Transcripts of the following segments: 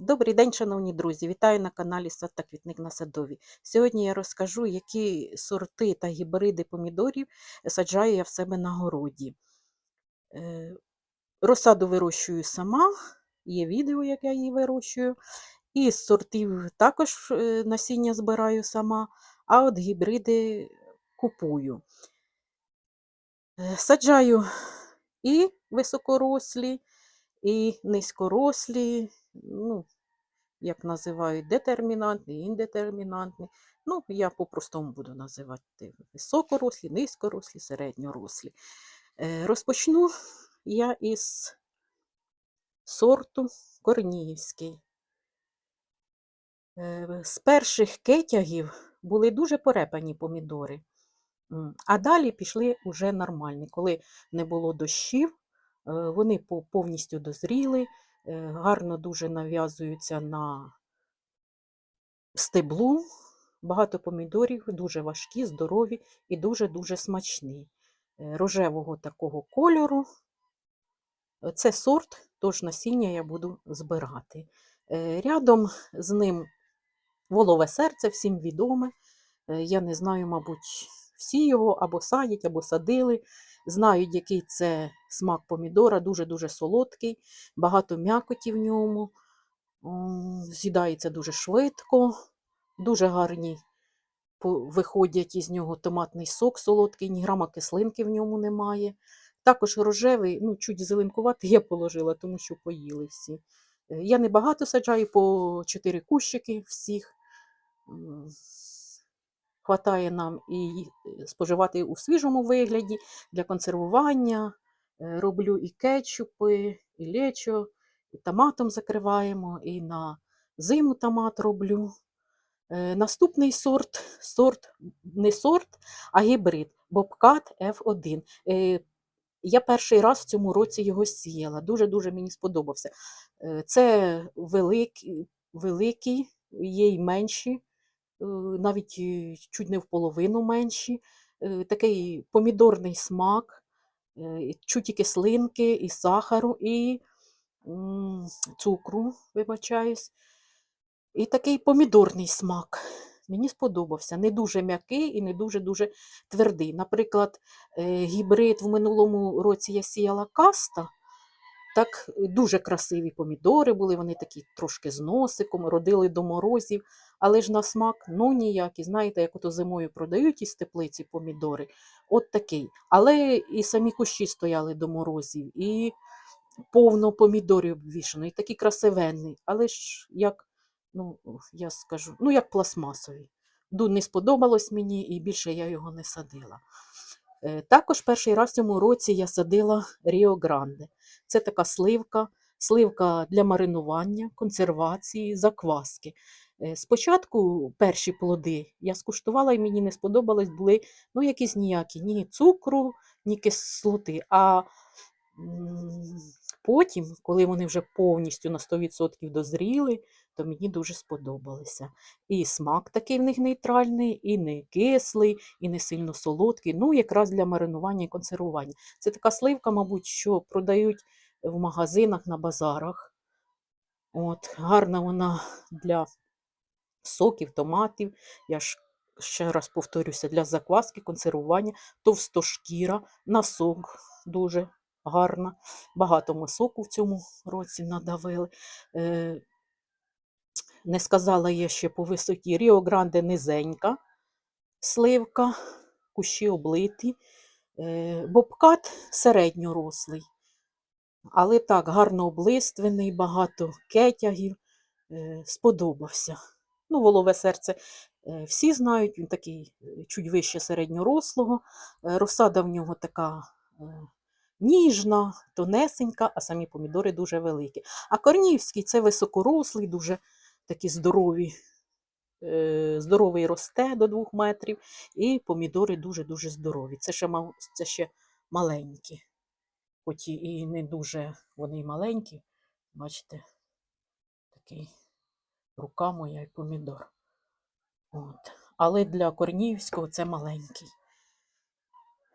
Добрий день, шановні друзі! Вітаю на каналі Сад та Квітник на Садові. Сьогодні я розкажу, які сорти та гібриди помідорів саджаю я в себе на городі. Е, Розсаду вирощую сама, є відео, як я її вирощую. І з сортів також е, насіння збираю сама, а от гібриди купую. Е, Саджаю і високорослі, і низькорослі, ну, як називають детермінантний, індетермінантний. Ну, я по-простому буду називати високорослі, низькорослі, середньорослі. Е, Розпочну я із сорту Корніївський. Е, З перших кетягів були дуже порепані помідори, а далі пішли уже нормальні. Коли не було дощів, е, вони повністю дозріли, гарно дуже нав'язуються на стеблу. Багато помідорів, дуже важкі, здорові і дуже-дуже смачні. Е, Рожевого такого кольору. Е, Це сорт, тож насіння я буду збирати. Е, Рядом з ним волове серце, всім відоме. Е, Я не знаю, мабуть, всі його або садять, або садили. Знають, який це смак помідора, дуже-дуже солодкий, багато м'якоті в ньому. З'їдається дуже швидко, дуже гарні виходять із нього томатний сок солодкий, ні грама кислинки в ньому немає. Також рожевий, ну, чуть зеленкуватий я положила, тому що поїли всі. Е, Я не багато саджаю, по 4 кущики всіх. Хватає нам і споживати у свіжому вигляді для консервування. Е, Роблю і кетчупи, і лечо, і томатом закриваємо, і на зиму томат роблю. Е, Наступний сорт, сорт, не сорт, а гібрид Bobcat F1. Е, Я перший раз в цьому році його сіяла. Дуже-дуже мені сподобався. Це великий, великий, є й менші, навіть чуть не в половину менші. Такий помідорний смак, чуть і кислинки, і сахару, і цукру, вибачаюсь. І такий помідорний смак. Мені сподобався. Не дуже м'який і не дуже-дуже твердий. Наприклад, е, гібрид в минулому році я сіяла каста. Так е, дуже красиві помідори були, вони такі трошки з носиком, родили до морозів, але ж на смак ну ніякий. Знаєте, як ото зимою продають із теплиці помідори, от такий. Але і самі кущі стояли до морозів, і повно помідорів обвішано, і такі красивенні. Але ж як, ну, я скажу, ну як пластмасові. Ду не сподобалось мені, і більше я його не садила. Е, Також перший раз в цьому році я садила Ріо Гранде. Це така сливка, сливка для маринування, консервації, закваски. Е, Спочатку перші плоди я скуштувала і мені не сподобалось, були ну, якісь ніякі, ні цукру, ні кислоти. А потім, коли вони вже повністю на 100% дозріли, то мені дуже сподобалися. І смак такий в них нейтральний, і не кислий, і не сильно солодкий. Ну, якраз для маринування і консервування. Це така сливка, мабуть, що продають в магазинах на базарах. От, гарна вона для соків, томатів. Я ж ще раз повторюся, для закваски, консервування, товстошкіра, на сок дуже гарна. Багато ми соку в цьому році надавили. Е, не сказала я ще по висоті. Ріо Гранде низенька сливка, кущі облиті. Е, Бобкат середньорослий. Але так, гарно облиственний, багато кетягів. Е, Сподобався. Ну, волове серце е, всі знають, він такий е, чуть вище середньорослого. Е, Розсада в нього така ніжна, тонесенька, а самі помідори дуже великі. А корнівський це високорослий, дуже такі здорові. Здоровий росте до 2 метрів, і помідори дуже-дуже здорові. Це ще, це ще маленькі, хоч і не дуже вони маленькі. Бачите, такий рука моя і помідор. От. Але для корнівського це маленький.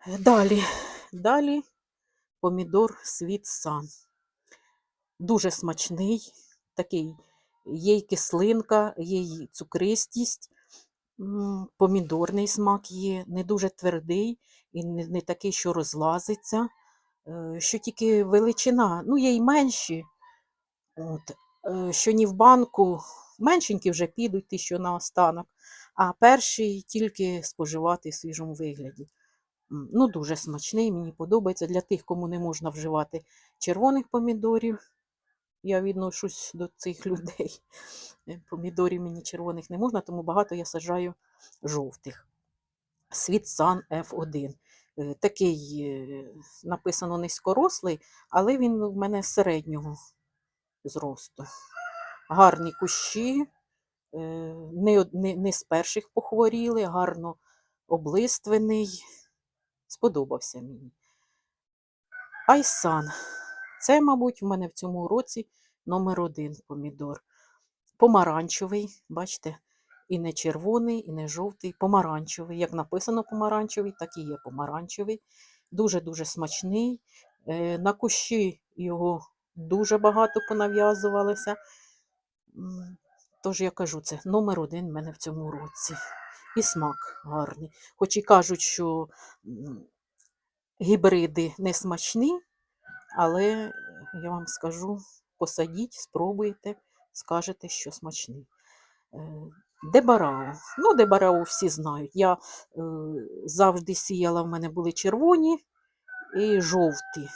Е, Далі, далі помідор світ сан. Дуже смачний, такий є й кислинка, є й цукристість, помідорний смак є, не дуже твердий і не, не такий, що розлазиться. Е, Що тільки величина, ну, є й менші, от, е, що ні в банку, меншенькі вже підуть, ті, що на останок, а перший тільки споживати в свіжому вигляді. Ну, дуже смачний, мені подобається. Для тих, кому не можна вживати червоних помідорів. Я відношусь до цих людей. Е, Помідорів мені червоних не можна, тому багато я саджаю жовтих. Світсан F1. Е, Такий е, написано низькорослий, але він в мене середнього зросту. Гарні кущі, е, не, не, не з перших похворіли, гарно облиствений. Сподобався мені. Айсан. Це, мабуть, в мене в цьому році номер один помідор. Помаранчевий, бачите, і не червоний, і не жовтий, помаранчевий. Як написано помаранчевий, так і є помаранчевий. Дуже-дуже смачний. Е, На кущі його дуже багато понав'язувалося. Тож я кажу, це номер один в мене в цьому році. І смак гарний. Хоч і кажуть, що гібриди не смачні, але я вам скажу, посадіть, спробуйте, скажете, що смачний. Е, Дебарао. Ну, дебарао всі знають. Я е, завжди сіяла, в мене були червоні і жовті.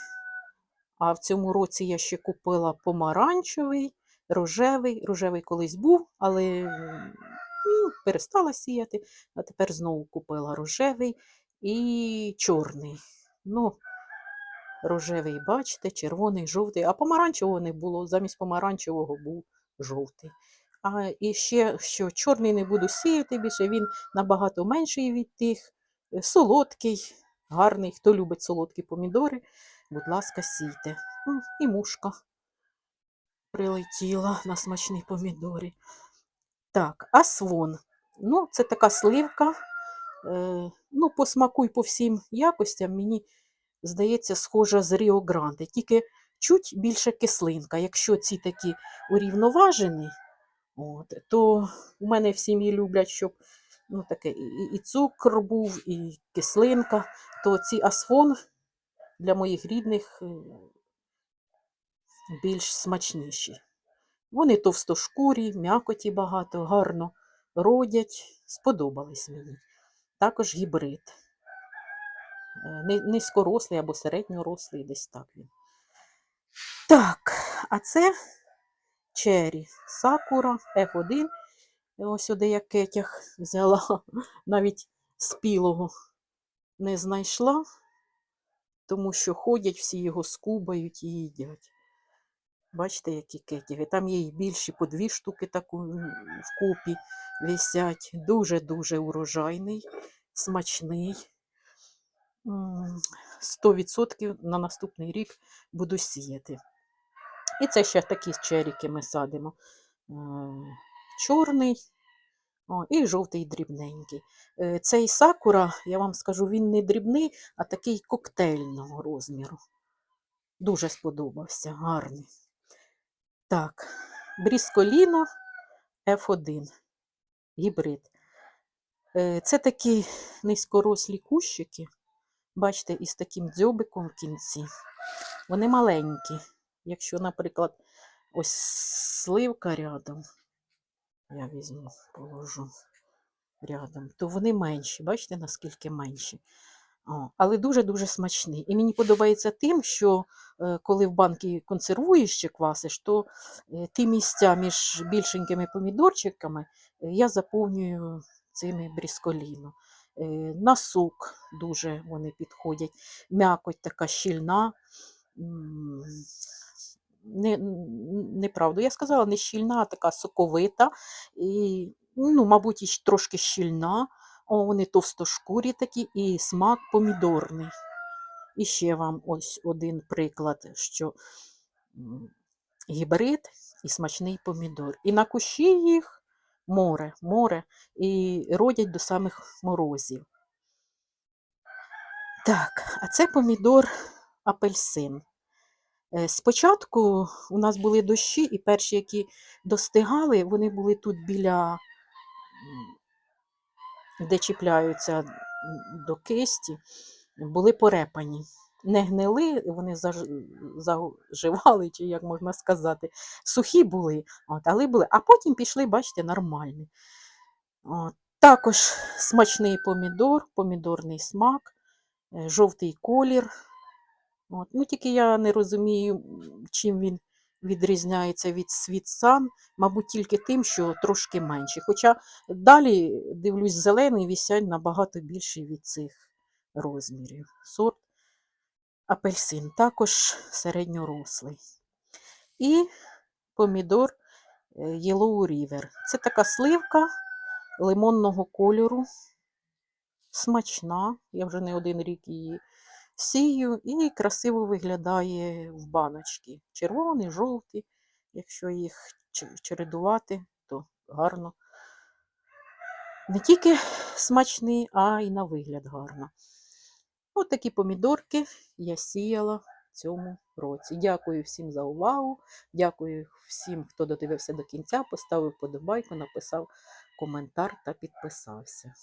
А в цьому році я ще купила помаранчевий, рожевий. Рожевий колись був, але ну, перестала сіяти, а тепер знову купила рожевий і чорний. Ну, рожевий, бачите, червоний, жовтий, а помаранчевого не було. Замість помаранчевого був жовтий. А і ще, що чорний не буду сіяти більше, він набагато менший від тих, е, солодкий, гарний. Хто любить солодкі помідори, будь ласка, сійте. І мушка прилетіла на смачні помідори. Так, асвон. Ну, це така сливка. Е, ну, по по всім якостям мені здається, схожа з Ріо Гранде, тільки чуть більше кислинка. Якщо ці такі урівноважені, от, то у мене в сім'ї люблять, щоб ну, таке, і, і- і цукор був, і кислинка, то ці асфон для моїх рідних е, більш смачніші. Вони товстошкурі, м'якоті багато, гарно родять, сподобались мені. Також гібрид. Е, Низькорослий або середньорослий, десь так він. Так, а це Чері Сакура F1. Ось сюди я кетяг взяла, навіть спілого не знайшла, тому що ходять, всі його скубають і їдять. Бачите, які кетяги. Там є і більші по дві штуки таку вкупі висять. Дуже-дуже урожайний, смачний. 100% на наступний рік буду сіяти. І це ще такі черіки ми садимо. Е, Чорний о, і жовтий дрібненький. Е, Цей сакура, я вам скажу, він не дрібний, а такий коктейльного розміру. Дуже сподобався, гарний. Так, Брісколіно F1. Гібрид. Е, Це такі низькорослі кущики. Бачите, із таким дзьобиком в кінці. Вони маленькі. Якщо, наприклад, ось сливка рядом, я візьму, положу рядом, то вони менші. Бачите, наскільки менші. Але дуже-дуже смачний. І мені подобається тим, що е, коли в банки консервуєш чи квасиш, то е, ті місця між більшенькими помідорчиками е, я заповнюю цими брісколіно. На сок дуже вони підходять. М'якоть така щільна. Не, неправду, я сказала, не щільна, а така соковита, і, ну, мабуть, трошки щільна. О, вони товстошкурі такі, і смак помідорний. І ще вам ось один приклад, що гібрид і смачний помідор. І на кущі їх море, море, і родять до самих морозів. Так, а це помідор апельсин. Е, Спочатку у нас були дощі, і перші, які достигали, вони були тут біля, де чіпляються до кисті, були порепані. Не гнили, вони заж- заживали, чи як можна сказати, сухі були, от, але були. А потім пішли, бачите, нормальні. Також смачний помідор, помідорний смак, е, жовтий колір. От. Ну, тільки я не розумію, чим він відрізняється від світсан, мабуть, тільки тим, що трошки менший. Хоча далі, дивлюсь, зелений вісять набагато більший від цих розмірів. Сорт апельсин, також середньорослий. І помідор е, Yellow River. Це така сливка лимонного кольору, смачна. Я вже не один рік її сію і красиво виглядає в баночці. Червоний, жовтий. Якщо їх чередувати, то гарно. Не тільки смачний, а й на вигляд гарно. От такі помідорки я сіяла в цьому році. Дякую всім за увагу. Дякую всім, хто додивився до кінця, поставив подобайку, написав коментар та підписався.